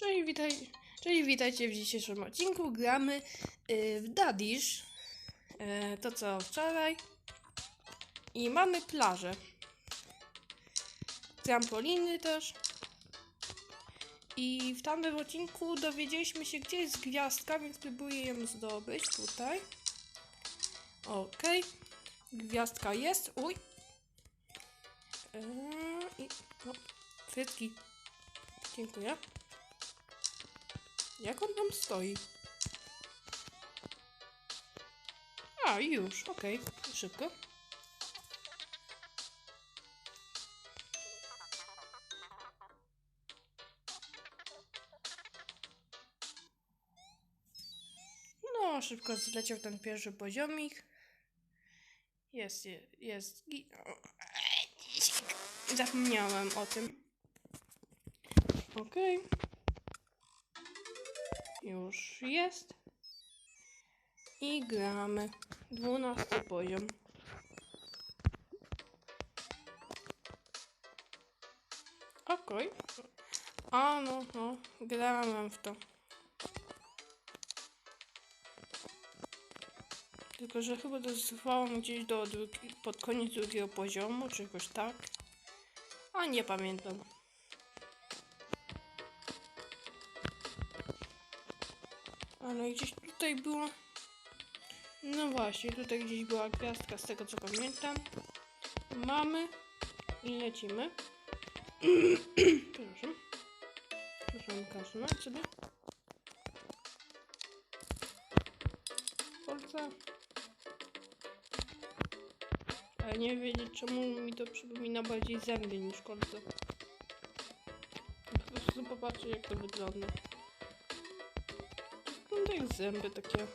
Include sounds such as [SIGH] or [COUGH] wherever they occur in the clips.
Cześć, witaj, cześć, witajcie w dzisiejszym odcinku. Gramy y, w Dadish. Y, to co wczoraj. I mamy plażę. Trampoliny też. I w tamtym odcinku dowiedzieliśmy się, gdzie jest gwiazdka, więc próbuję ją zdobyć tutaj. Okej. Gwiazdka jest. Uj. Yy, i, o, frytki. Dziękuję. Jak on tam stoi? A, już, okej, szybko. No, szybko zleciał ten pierwszy poziomik. Jest, je- jest. i- Zapomniałem o tym. Okej. Już jest. I gramy. 12 poziom. Okej. A no, no, grałem w to. Tylko, że chyba trwało gdzieś do drugi, pod koniec drugiego poziomu, czy jakoś tak. A nie pamiętam. Ale gdzieś tutaj było. No właśnie, tutaj gdzieś była gwiazdka z tego co pamiętam. Mamy i lecimy. [CLEARS THROAT] Przepraszam. Muszę kasunąć sobie. Forza. Ale nie wiedzieć czemu mi to przypomina bardziej zęby niż kolce. Po prostu popatrzę jak to wygląda. Wygląda jak zęby takie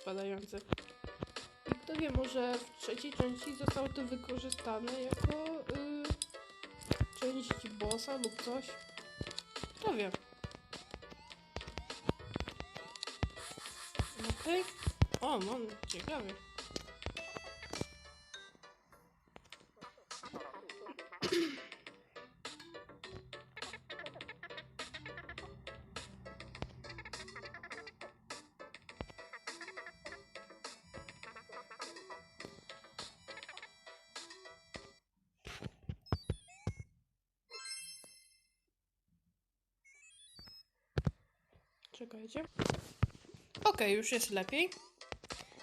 spadające. Kto wie, może w trzeciej części zostało to wykorzystane jako y, część bossa lub coś. Kto wie. Okej. O, mam ciekawie. Czekajcie. Okej, już jest lepiej.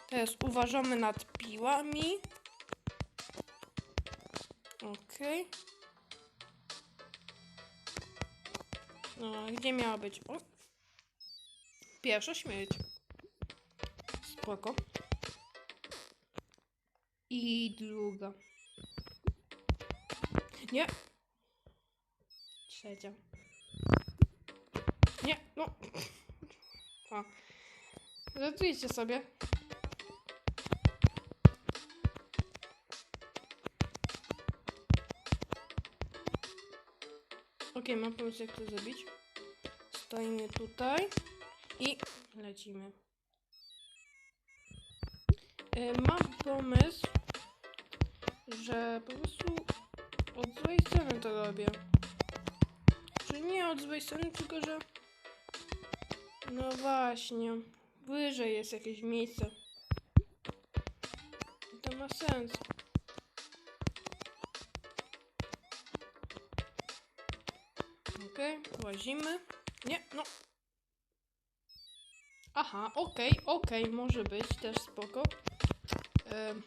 Teraz uważamy nad piłami. Okej. No, gdzie miała być? O. Pierwsza śmierć. Spoko. I druga. Nie. Trzecia. Żartujcie sobie. Ok, mam pomysł jak to zrobić. Stoimy tutaj i lecimy. E, Mam pomysł, że po prostu od złej strony to robię. Czy nie od złej strony, tylko że no właśnie. Wyżej jest jakieś miejsce. To ma sens. Okej, łazimy. Nie, no. Aha, okej, okej, może być, też spoko. Em.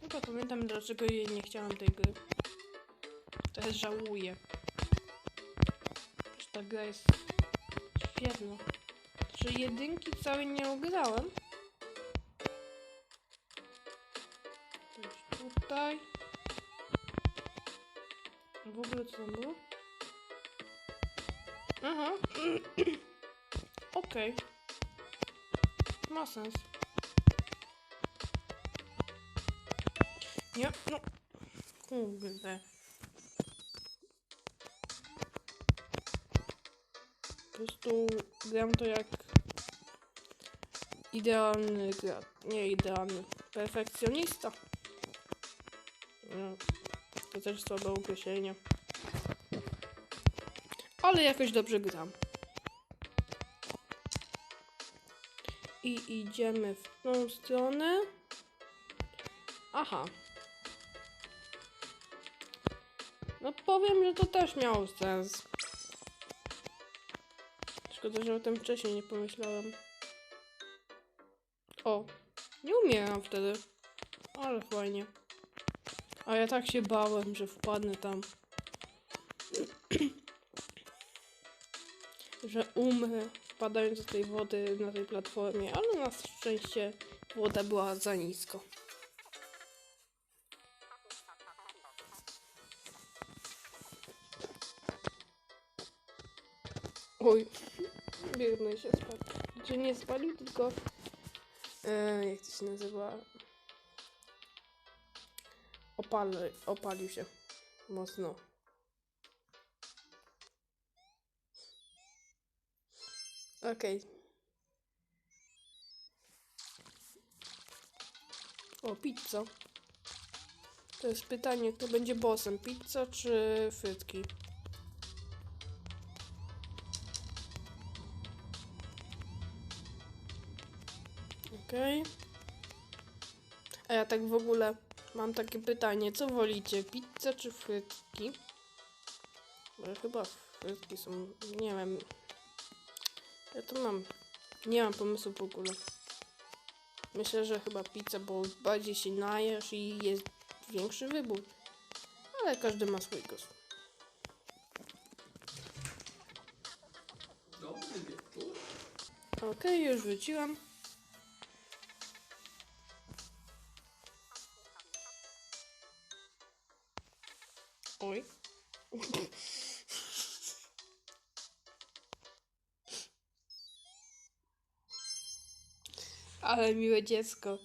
Chyba pamiętam, dlaczego nie chciałam tej gry. Teraz żałuję. Że ta gra jest świetna. Że jedynki całej nie ograłem. Już tutaj. W ogóle co było? Aha. [CLEARS THROAT] Okej. Ma sens. Nie, no. Kurde. Po prostu gram to jak idealny gra. Nie idealny. Perfekcjonista. No, to też słabe określenie. ale jakoś dobrze gram. I idziemy w tą stronę. Aha. No powiem, że to też miało sens. Szkoda, że o tym wcześniej nie pomyślałem. O, nie umieram wtedy. Ale fajnie. A ja tak się bałem, że wpadnę tam. [CLEARS THROAT] że umrę wpadając do tej wody na tej platformie, ale na szczęście woda była za nisko. Oj, [LAUGHS] biedny się spalił. Czy nie spalił, tylko... E, jak to się nazywa? Opali, opalił się mocno. Okej. O, pizza. To jest pytanie, kto będzie bossem, pizza czy frytki? Okej. A ja tak w ogóle mam takie pytanie, co wolicie, pizzę czy frytki? Bo chyba frytki są, nie wiem. Ja to mam, nie mam pomysłu w ogóle. Myślę, że chyba pizza, bo bardziej się najesz i jest większy wybór. Ale każdy ma swój gust. Okej, już wróciłam. Ale miłe dziecko.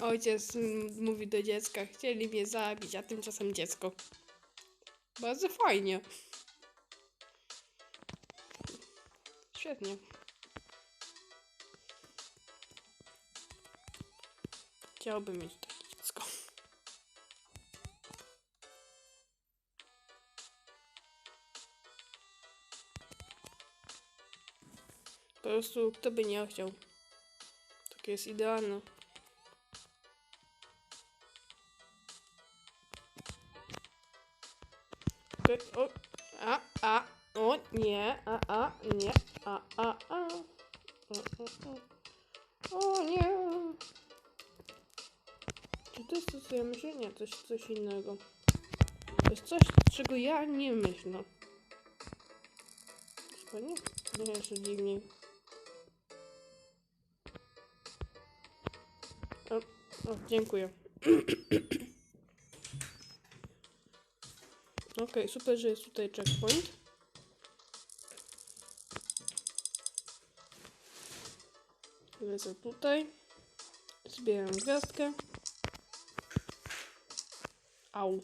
Ojciec mówi do dziecka, chcieli mnie zabić, a tymczasem dziecko. Bardzo fajnie. Świetnie. Chciałbym mieć takie dziecko. Po prostu kto by nie chciał. Takie jest idealne. Okej, O, a, a, o nie, a, a, nie, a, a, a. O, o, o. O nie. Czy to jest to, co ja myślę? Nie, jest coś innego. To jest coś, czego ja nie myślę. Chyba nie? Nie, jeszcze dziwniej. O dziękuję. Okej, super, że jest tutaj checkpoint. Lecę tutaj. Zbieram gwiazdkę. Au.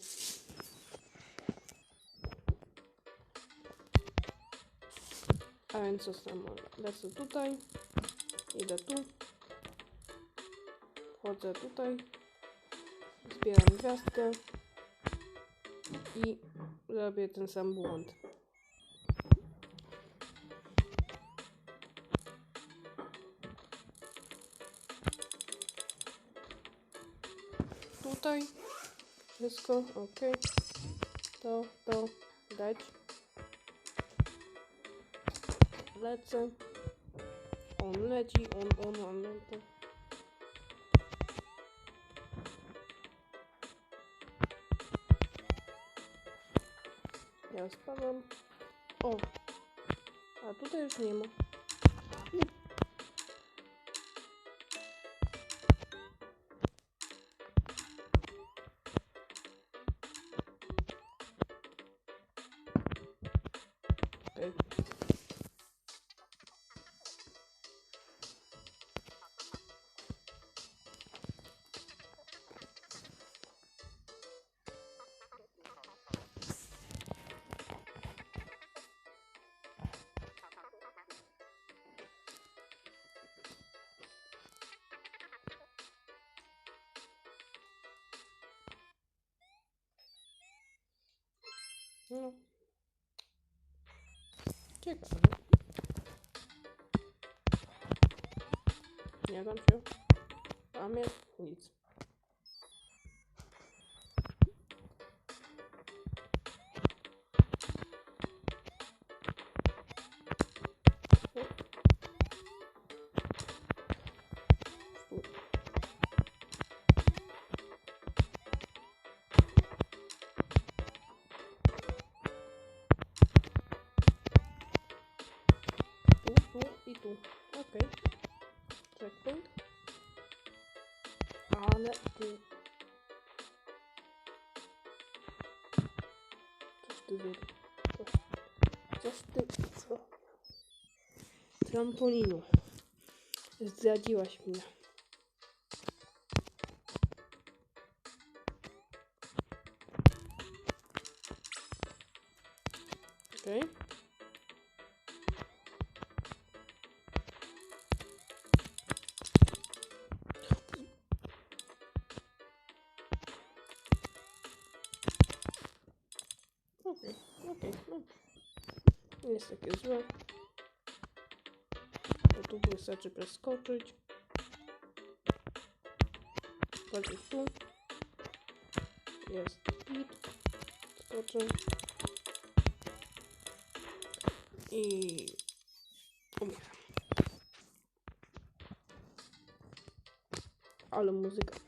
A więc co samo? Lecę tutaj. Idę tu. Wchodzę tutaj. Zbieram gwiazdkę. I robię ten sam błąd. Tutaj wszystko ok. To, to dać. Lecę. On leci, on, on, on leci. Ja spadam. O! A tutaj już nie ma. No. Ciekawe. Nie dam się. A mnie nic. I tu. Okej. Checkpoint. Ale tu... Coś ty. Coś, coś ty... Co? Trampolinu. Zdradziłaś mnie. Okej, okej, no. Nie jest takie złe. Bo tu wystarczy preskoczyć. Patrzeć tu. Jest git. Skoczę. I umieram. Ale muzyka.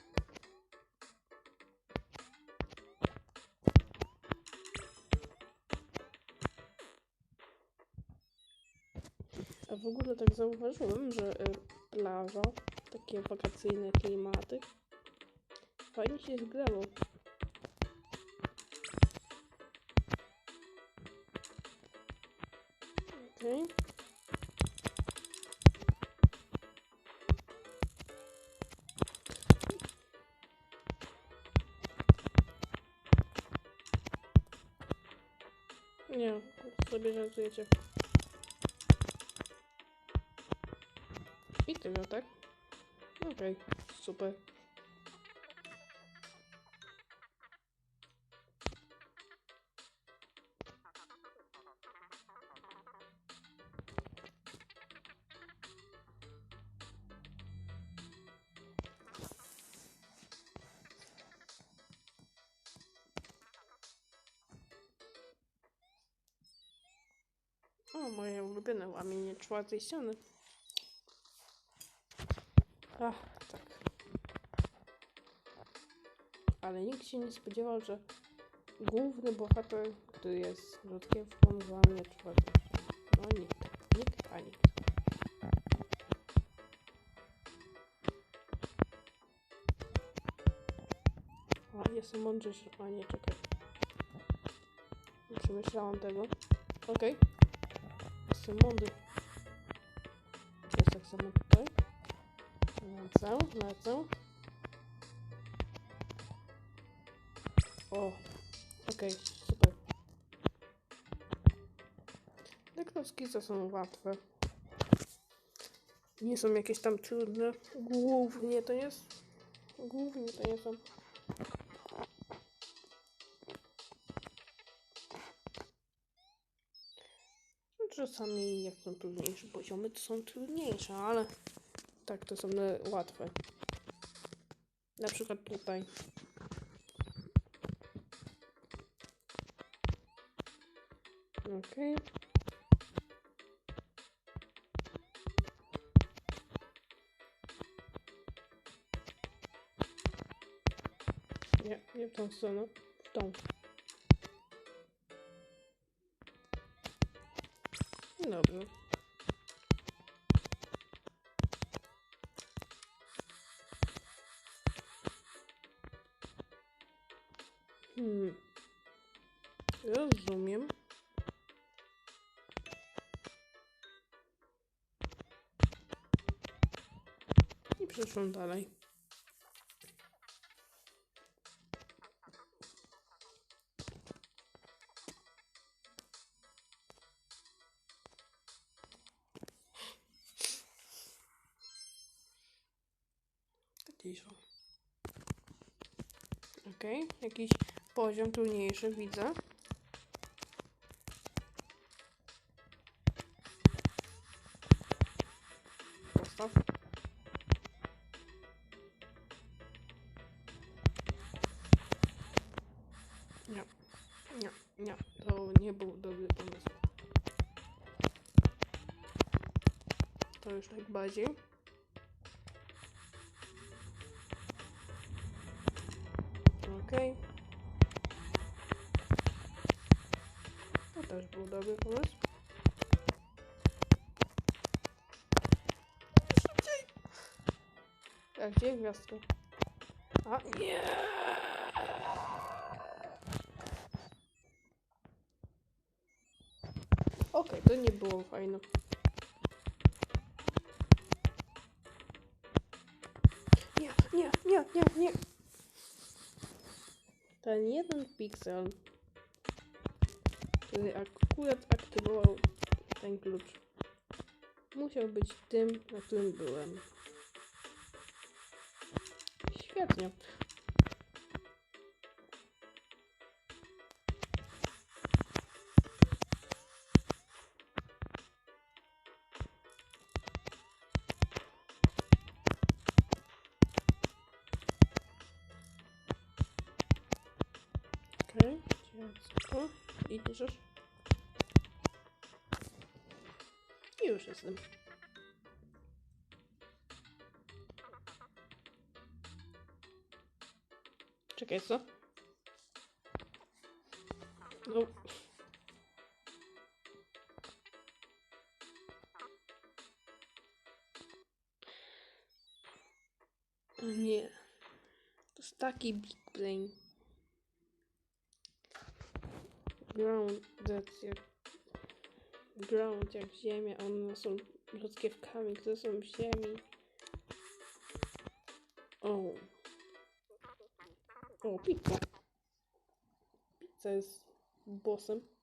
Tak zauważyłem, że y, plaża, takie wakacyjne klimaty, fajnie się zgrało. Okej. Nie, sobie żartujecie. I tyle, tak? Okej, super. O, moje ulubione łamienie czwartej ściany. Ach, tak. Ale nikt się nie spodziewał, że główny bohater, który jest rzodkiewką, złamie ścianę. No nikt. Nikt, a nikt. A, jestem mądrzejszy. A nie, czekaj. Nie przemyślałam tego. Okej. Jestem mądry. Jest tak samo Lecę, lecę. O, okej, super. Deklarski to są łatwe. Nie są jakieś tam trudne. Głównie to jest. Głównie to nie są. Czasami jak są trudniejsze poziomy, to są trudniejsze, ale tak to są łatwe. Na przykład tutaj. Okej. Nie, nie w tą stronę. W tą. Dobrze. Rozumiem. I przeszłam dalej. Okej, jakiś poziom trudniejszy widzę. Nie, to nie był dobry pomysł. To już tak bardziej. Okej. To też był dobry pomysł. Szybciej! Tak, gdzie gwiazdka? A, nie! To nie było fajne. Nie, nie, nie, nie, nie. Ten jeden piksel, który akurat aktywował ten klucz, musiał być tym, na którym byłem. Świetnie. Okej, dziecko. Idziesz. I już jestem. Czekaj, co? No. Nie. To jest taki big brain. Ground, jak... Ground jak ziemia, one są rozkiewkami, które są ziemi. O. O, pizza. Pizza jest bossem.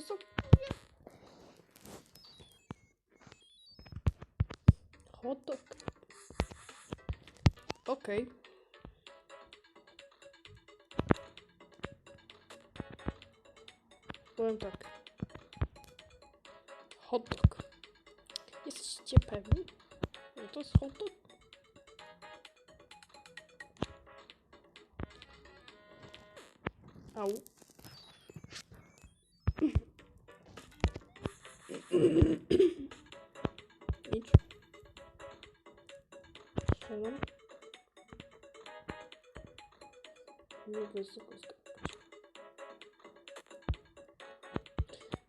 Są... Hot dog. Okej. Powiem tak. Hot dog. Jesteście pewni? że to jest hot dog? Au. Strzelam. Nie wysoko skakać.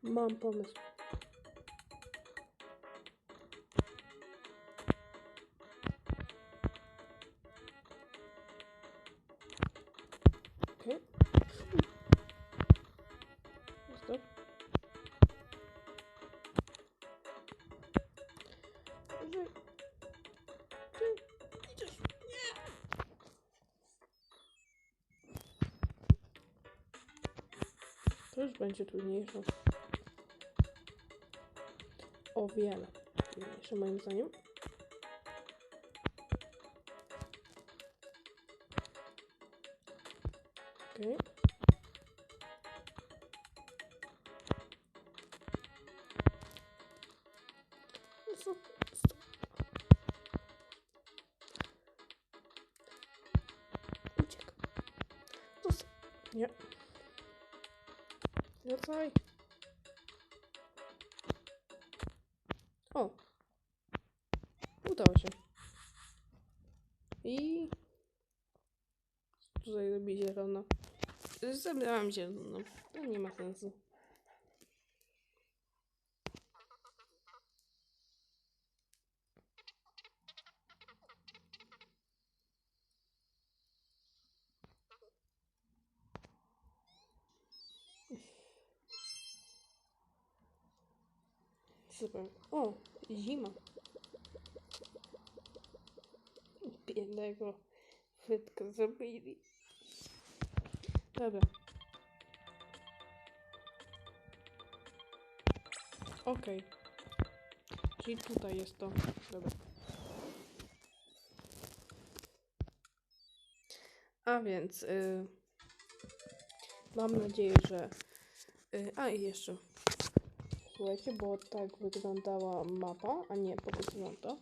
Mam pomysł. Już będzie trudniejsze. O wiele trudniejsze moim zdaniem. Okej. Co? I tutaj robi zielono. Zebrałam zielono. To nie ma sensu. Super. O, zima. Biednego Frytka zabili. Dobra. Okej. Czyli tutaj jest to. Dobra. A więc y, mam nadzieję, że. Y, a i jeszcze. Słuchajcie, bo tak wyglądała mapa, a nie pokazuję to.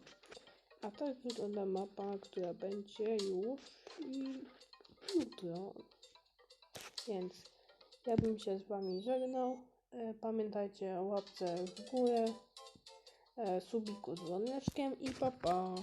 A tak wygląda mapa, która będzie już jutro. Więc ja bym się z wami żegnał. E, Pamiętajcie o łapce w górę, e, subiku z dzwoneczkiem i papa. Pa.